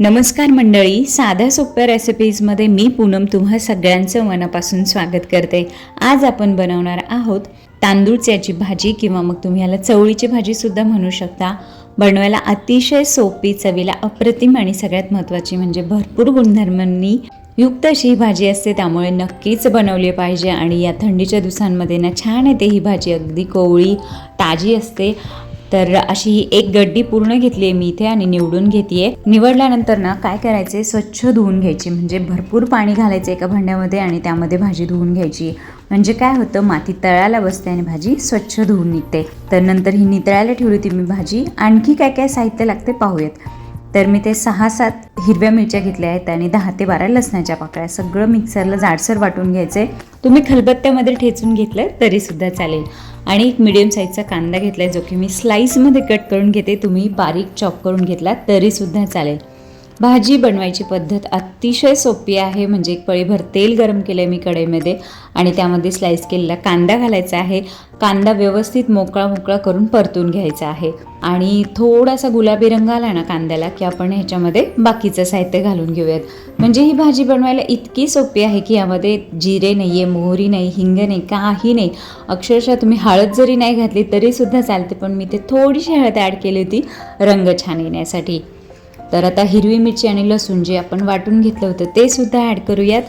नमस्कार मंडळी साध्या सोप्या रेसिपीजमध्ये मी पूनम तुम्हा सगळ्यांचं मनापासून स्वागत करते. आज आपण बनवणार आहोत तांदूळच्याची भाजी किंवा मग तुम्ही याला चवळीची भाजीसुद्धा म्हणू शकता. बनवायला अतिशय सोपी चवीला अप्रतिम आणि सगळ्यात महत्त्वाची म्हणजे भरपूर गुणधर्मांनी युक्त अशी ही भाजी असते. त्यामुळे नक्कीच बनवली पाहिजे आणि या थंडीच्या दिवसांमध्ये ना छान येते ही भाजी. अगदी कोवळी ताजी असते. तर अशी ही एक गड्डी पूर्ण घेतली आहे मी इथे आणि निवडून घेते निवडल्यानंतर ना काय करायचे स्वच्छ धुवून घ्यायची. म्हणजे भरपूर पाणी घालायचं एका भांड्यामध्ये आणि त्यामध्ये भाजी धुवून घ्यायची. म्हणजे काय होतं? माती तळायला बसते आणि भाजी स्वच्छ धुवून निघते. तर नंतर ही नितळायला ठेवली होती मी भाजी. आणखी काय काय साहित्य लागते पाहूयात. तर मी ते सहा सात हिरव्या मिरच्या घेतल्या आहेत आणि दहा ते बारा लसणाच्या पाकळ्या सगळं मिक्सरला जाडसर वाटून घ्यायचं आहे तुम्ही खलबत्त्यामध्ये ठेचून घेतलं तरीसुद्धा चालेल. आणि एक मिडियम साईजचा कांदा घेतला आहे जो की मी स्लाईसमध्ये कट करून घेते. तुम्ही बारीक चॉप करून घेतला तरीसुद्धा चालेल. भाजी बनवायची पद्धत अतिशय सोपी आहे. म्हणजे एक पळीभर तेल गरम केलं आहे मी कढईमध्ये आणि त्यामध्ये स्लाईस केलेला कांदा घालायचा आहे. कांदा व्यवस्थित मोकळा मोकळा करून परतून घ्यायचा आहे. आणि थोडासा गुलाबी रंग आला ना कांद्याला की आपण ह्याच्यामध्ये बाकीचं साहित्य घालून घेऊयात. म्हणजे ही भाजी बनवायला इतकी सोपी आहे की यामध्ये जिरे नाही आहे मोहरी नाही हिंग नाही काही नाही. अक्षरशः तुम्ही हळद जरी नाही घातली तरीसुद्धा चालते पण मी ते थोडीशी हळद ॲड केली होती रंग छान येण्यासाठी. तर आता हिरवी मिरची आणि लसूण जे आपण वाटून घेतलं होतं ते सुद्धा ॲड करूयात.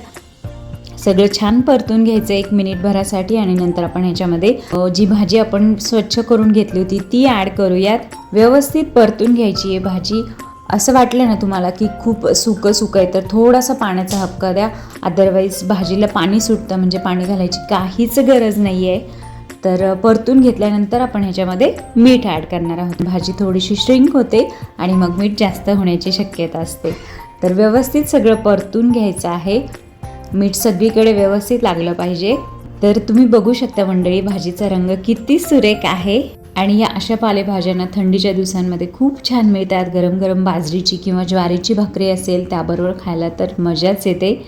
सगळं छान परतून घ्यायचं एक मिनिटभरासाठी आणि नंतर आपण ह्याच्यामध्ये जी भाजी आपण स्वच्छ करून घेतली होती ती ॲड करूयात. व्यवस्थित परतून घ्यायची आहे भाजी. असं वाटलं ना तुम्हाला की खूप सुकं सुकं आहे तर थोडासा पाण्याचा हपका द्या. अदरवाईज भाजीला पाणी सुटतं म्हणजे पाणी घालायची काहीच गरज नाही आहे तर परतून घेतल्यानंतर आपण ह्याच्यामध्ये मीठ ॲड करणार आहोत. भाजी थोडीशी श्रिंक होते आणि मग मीठ जास्त होण्याची शक्यता असते. तर व्यवस्थित सगळं परतून घ्यायचं आहे. मीठ सगळीकडे व्यवस्थित लागलं पाहिजे. तर तुम्ही बघू शकता मंडळी भाजीचा रंग किती सुरेख आहे. आणि या अशा पालेभाज्यांना थंडीच्या दिवसांमध्ये खूप छान मिळतात. गरम गरम बाजरीची किंवा ज्वारीची भाकरी असेल त्याबरोबर खायला तर मजाच येते.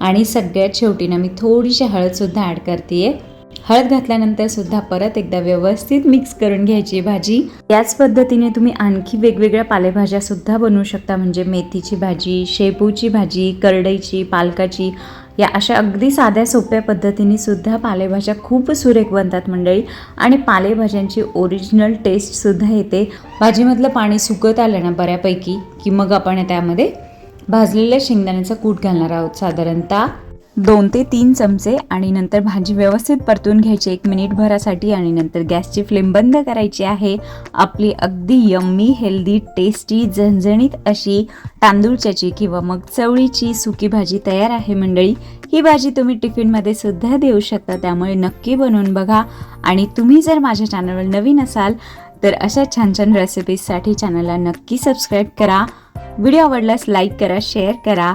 आणि सगळ्यात शेवटी ना मी थोडीशी हळदसुद्धा ॲड करते आहे हळद घातल्यानंतर सुद्धा परत एकदा व्यवस्थित मिक्स करून घ्यायची भाजी. याच पद्धतीने तुम्ही आणखी वेगवेगळ्या पालेभाज्या सुद्धा बनवू शकता. म्हणजे मेथीची भाजी शेपूची भाजी करडईची पालकाची या अशा अगदी साध्या सोप्या पद्धतीने सुद्धा पालेभाज्या खूप सुरेख बनतात मंडळी. आणि पालेभाज्यांची ओरिजिनल टेस्टसुद्धा येते. भाजीमधलं पाणी सुकत आलं ना बऱ्यापैकी की मग आपण त्यामध्ये भाजलेल्या शेंगदाण्याचा कूट घालणार आहोत साधारणतः. दोन ते तीन चमचे आणि नंतर भाजी व्यवस्थित परतून घ्यायची. एक मिनिटभरासाठी आणि नंतर गॅसची फ्लेम बंद करायची आहे. आपली अगदी यम्मी हेल्दी टेस्टी झणझणीत अशी तांदूळच्याची किंवा मग चवळीची सुकी भाजी तयार आहे मंडळी. ही भाजी तुम्ही टिफिनमध्ये सुद्धा देऊ शकता. त्यामुळे नक्की बनवून बघा. आणि तुम्ही जर माझ्या चॅनलवर नवीन असाल तर अशा छान छान रेसिपीजसाठी चॅनलला नक्की सबस्क्राईब करा. व्हिडिओ आवडल्यास लाईक करा शेअर करा.